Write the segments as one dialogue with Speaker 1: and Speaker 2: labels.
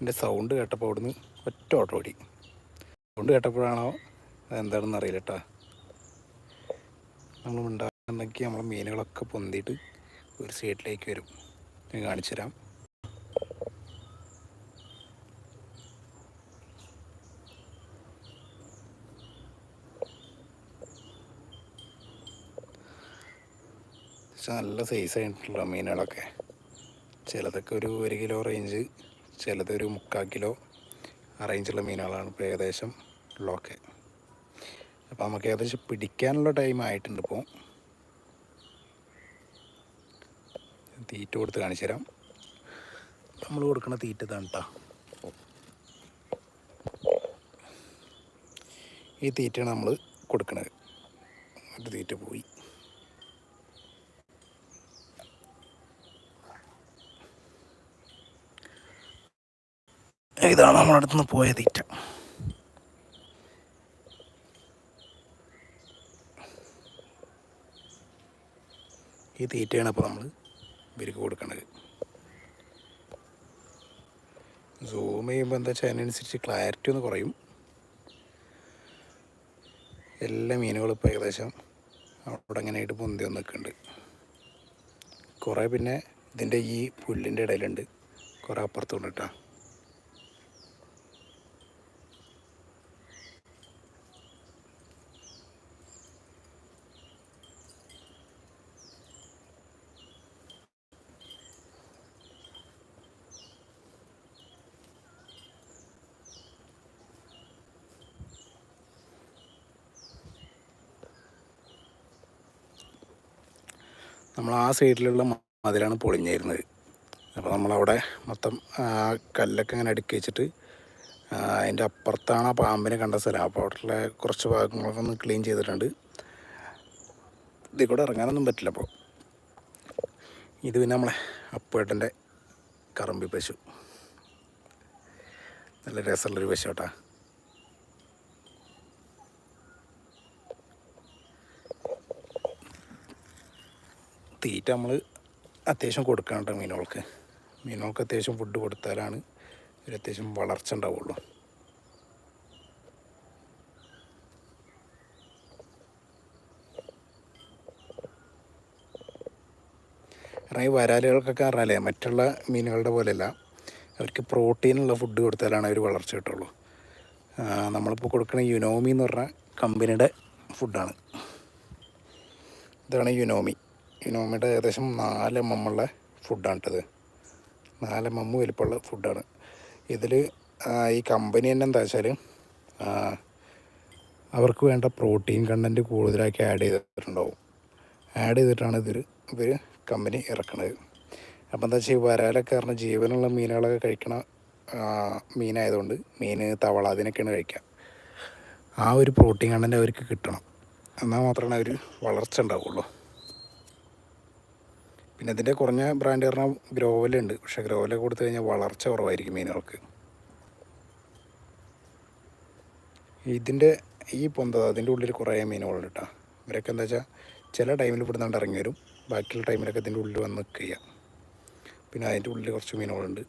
Speaker 1: എന്റെ സൗണ്ട് കേട്ടപ്പോൾ അവിടുന്ന് ഒറ്റ ഓട്ടോ ഓടി. സൗണ്ട് കേട്ടപ്പോഴാണോ എന്താണെന്ന് അറിയില്ല കേട്ടോ നമ്മൾ ഉണ്ടാകുന്നെങ്കിൽ നമ്മളെ മീനുകളൊക്കെ പൊന്തിയിട്ട് ഒരു സൈഡിലേക്ക് വരും. ഞാൻ കാണിച്ചു തരാം. നല്ല സൈസ് ആയിട്ടുള്ള മീനുകളൊക്കെ. ചിലതൊക്കെ ഒരു ഒരു കിലോ റേഞ്ച് ചിലത് ഒരു മുക്കാൽ കിലോ ആ റേഞ്ചുള്ള മീനുകളാണ് ഇപ്പോൾ ഏകദേശം ഉള്ളതൊക്കെ. അപ്പോൾ നമുക്ക് ഏകദേശം പിടിക്കാനുള്ള ടൈം ആയിട്ടുണ്ട് ഇപ്പോൾ തീറ്റ കൊടുത്ത് കാണിച്ചു തരാം. നമ്മൾ കൊടുക്കുന്ന തീറ്റ ഇതാണ് കേട്ടോ ഈ തീറ്റയാണ് നമ്മൾ കൊടുക്കുന്നത് ഒരു തീറ്റ പോയി. ഇതാണ് നമ്മുടെ അടുത്ത് നിന്ന് പോയ തീറ്റ. ഈ തീറ്റയാണ് അപ്പോൾ നമ്മൾ ഇവർക്ക് കൊടുക്കുന്നത് സൂം ചെയ്യുമ്പോൾ എന്താ വെച്ചാൽ അതിനനുസരിച്ച് ക്ലാരിറ്റി ഒന്ന് കുറയും. എല്ലാ മീനുകളും ഇപ്പോൾ ഏകദേശം അവിടെ അങ്ങനെയായിട്ട് പൊന്തി ഒന്ന് നിൽക്കുന്നുണ്ട് കുറേ പിന്നെ ഇതിന്റെ ഈ പുല്ലിന്റെ ഇടയിലുണ്ട്. കുറേ അപ്പുറത്തുണ്ട് കേട്ടോ. നമ്മൾ ആ സൈഡിലുള്ള മതിലാണ് പൊളിഞ്ഞിരുന്നത്. അപ്പോൾ നമ്മളവിടെ മൊത്തം ആ കല്ലൊക്കെ ഇങ്ങനെ അടുക്കി വെച്ചിട്ട് അതിന്റെ അപ്പുറത്താണ് ആ പാമ്പിനെ കണ്ട സ്ഥലം. അപ്പോൾ അവിടെയുള്ള കുറച്ച് ഭാഗങ്ങളൊക്കെ ഒന്ന് ക്ലീൻ ചെയ്തിട്ടുണ്ട്. ഇതിൽ കൂടെ ഇറങ്ങാനൊന്നും പറ്റില്ല അപ്പോൾ. ഇത് പിന്നെ നമ്മളെ അപ്പേട്ടന്റെ കറമ്പി പശു. നല്ല രസമുള്ളൊരു പശു കേട്ടാ തീറ്റ നമ്മൾ അത്യാവശ്യം കൊടുക്കാനുണ്ട് മീനുകൾക്ക്. മീനുകൾക്ക് അത്യാവശ്യം ഫുഡ് കൊടുത്താലാണ് ഒരു അത്യാവശ്യം വളർച്ച ഉണ്ടാവുള്ളൂ. കാരണം വരാലുകൾക്കൊക്കെ പറഞ്ഞാലേ മറ്റുള്ള മീനുകളുടെ പോലെയല്ല അവർക്ക് പ്രോട്ടീനുള്ള ഫുഡ് കൊടുത്താലാണ് അവർ വളർച്ച കിട്ടുള്ളൂ. നമ്മളിപ്പോൾ കൊടുക്കുന്ന യുനോമി എന്ന് പറഞ്ഞ കമ്പനിയുടെ ഫുഡാണ് ഇതാണ് യുനോമി. യുനോമിയുടെ ഏകദേശം നാല് എം എം ഉള്ള ഫുഡാണ് കേട്ടത് നാല് എം എം വലിപ്പമുള്ള ഫുഡാണ് ഇതിൽ ഈ കമ്പനി തന്നെ എന്താ വെച്ചാൽ അവർക്ക് വേണ്ട പ്രോട്ടീൻ കണ്ടന്റ് കൂടുതലാക്കി ആഡ് ചെയ്തിട്ടുണ്ടാവും. ആഡ് ചെയ്തിട്ടാണ് ഇതിൽ ഇവർ കമ്പനി ഇറക്കുന്നത് അപ്പോൾ എന്താ വെച്ചാൽ വരാലൊക്കെ പറഞ്ഞ ജീവനുള്ള മീനുകളൊക്കെ കഴിക്കണ മീനായതുകൊണ്ട് മീൻ തവള അതിനൊക്കെയാണ് കഴിക്കുക. ആ ഒരു പ്രോട്ടീൻ കണ്ടന്റ് അവർക്ക് കിട്ടണം. എന്നാൽ മാത്രമേ അവർ വളർച്ച ഉണ്ടാവുള്ളൂ. പിന്നെ ഇതിന്റെ കുറഞ്ഞ ബ്രാൻഡ് പറഞ്ഞാൽ ഗ്രോവലുണ്ട് പക്ഷേ ഗ്രോവല കൊടുത്തു കഴിഞ്ഞാൽ വളർച്ച കുറവായിരിക്കും മീനുകൾക്ക് ഇതിന്റെ ഈ പൊന്തത് അതിന്റെ ഉള്ളിൽ കുറേ മീനുകളുണ്ട് കേട്ടോ ഇവരൊക്കെ എന്താ വെച്ചാൽ ചില ടൈമിൽ ഇവിടുന്നാണ്ട് ഇറങ്ങി വരും. ബാക്കിയുള്ള ടൈമിലൊക്കെ ഇതിന്റെ ഉള്ളിൽ വന്ന് നിൽക്കുക. പിന്നെ അതിന്റെ ഉള്ളിൽ കുറച്ച് മീനുകളുണ്ട്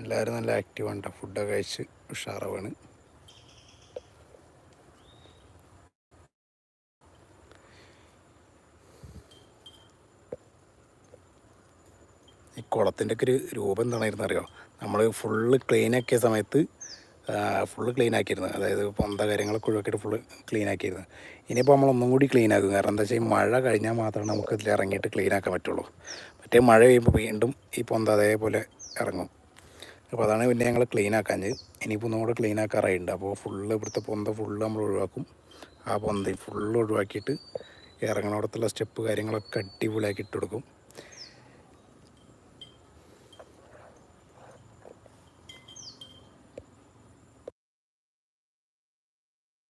Speaker 1: എല്ലാവരും നല്ല ആക്റ്റീവാണ് കേട്ടോ ഫുഡൊക്കെ കഴിച്ച് ഉഷാറാവാണ്. ഈ കുളത്തിന്റെ ഒക്കെ ഒരു രൂപം എന്താണെന്ന് അറിയോ? നമ്മൾ ഫുള്ള് ക്ലീൻ ആക്കിയ സമയത്ത് ഫുള്ള് ക്ലീൻ ആക്കിയിരുന്നു. അതായത് പൊന്ത കാര്യങ്ങളൊക്കെ ഒഴിവാക്കിയിട്ട് ഫുള്ള് ക്ലീൻ ആക്കിയിരുന്നു. ഇനിയിപ്പോൾ നമ്മൾ ഒന്നും കൂടി ക്ലീൻ ആക്കും. കാരണം എന്താ വെച്ചാൽ മഴ കഴിഞ്ഞാൽ മാത്രമേ നമുക്ക് ഇതിൽ ഇറങ്ങിയിട്ട് ക്ലീൻ ആക്കാൻ പറ്റുള്ളൂ. മറ്റേ മഴ പെയ്യുമ്പോൾ വീണ്ടും ഈ പൊന്ത അതേപോലെ ഇറങ്ങും. അപ്പോൾ അതാണ് പിന്നെ ഞങ്ങൾ ക്ലീൻ ആക്കാഞ്ഞ് ഇനിയിപ്പോൾ ഒന്നും കൂടെ ക്ലീൻ ആക്കാറായിട്ടുണ്ട് അപ്പോൾ ഫുള്ള് ഇവിടുത്തെ പൊന്ത ഫുള്ള് നമ്മൾ ഒഴിവാക്കും. ആ പൊന്ത ഫുള്ള് ഒഴിവാക്കിയിട്ട് ഇറങ്ങണോടത്തുള്ള സ്റ്റെപ്പ് കാര്യങ്ങളൊക്കെ അടിപൊളിയാക്കി ഇട്ട് കൊടുക്കും.